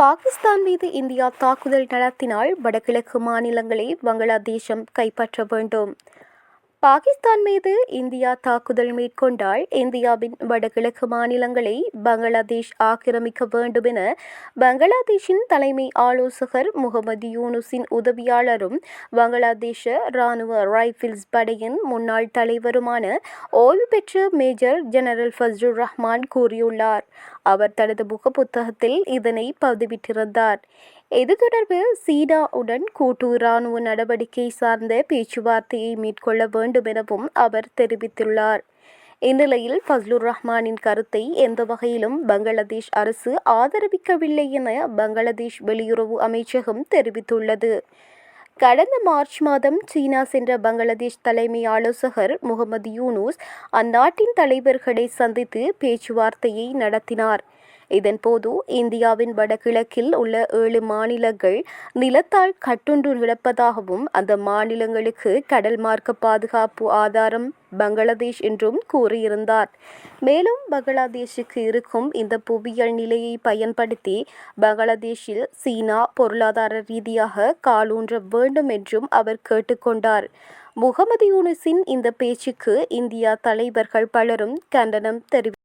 பாகிஸ்தான் மீது இந்தியா தாக்குதல் நடத்தினால் வடகிழக்கு மாநிலங்களை வங்களாதேசம் கைப்பற்ற வேண்டும். பாகிஸ்தான் மீது இந்தியா தாக்குதல் மேற்கொண்டால் இந்தியாவின் வடகிழக்கு மாநிலங்களை பங்களாதேஷ் ஆக்கிரமிக்க வேண்டும் என பங்களாதேஷின் தலைமை ஆலோசகர் முகமது யூனுஸின் உதவியாளரும் பங்களாதேஷ இராணுவ ரைஃபிள்ஸ் படையின் முன்னாள் தலைவருமான ஓய்வு பெற்ற மேஜர் ஜெனரல் ஃபஸ்ருர் ரஹ்மான் கூறியுள்ளார். அவர் தனது முக புத்தகத்தில் இதனை பதிவிட்டிருந்தார். இது தொடர்பில் சீனாவுடன் கூட்டு இராணுவ நடவடிக்கை சார்ந்த பேச்சுவார்த்தையை மேற்கொள்ள வேண்டும் எனவும் அவர் தெரிவித்துள்ளார். இந்நிலையில் ஃபஸ்லுர் ரஹ்மானின் கருத்தை எந்த வகையிலும் பங்களாதேஷ் அரசு ஆதரவிக்கவில்லை என பங்களாதேஷ் வெளியுறவு அமைச்சகம் தெரிவித்துள்ளது. கடந்த மார்ச் மாதம் சீனா சென்ற பங்களாதேஷ் தலைமை ஆலோசகர் முகமது யூனூஸ் அந்நாட்டின் தலைவர்களை சந்தித்து பேச்சுவார்த்தையை நடத்தினார். இதன்போது இந்தியாவின் வடகிழக்கில் உள்ள ஏழு மாநிலங்கள் நிலத்தால் கட்டுண்டு கிடப்பதாகவும் அந்த மாநிலங்களுக்கு கடல் மார்க்க பாதுகாப்பு ஆதாரம் பங்களாதேஷ் என்றும் கூறியிருந்தார். மேலும் பங்களாதேஷுக்கு இருக்கும் இந்த புவியியல் நிலையை பயன்படுத்தி பங்களாதேஷில் சீனா பொருளாதார ரீதியாக காலூன்ற வேண்டும் என்றும் அவர் கேட்டுக்கொண்டார். முகமது யூனிஸின் இந்த பேச்சுக்கு இந்தியா தலைவர்கள் பலரும் கண்டனம் தெரிவி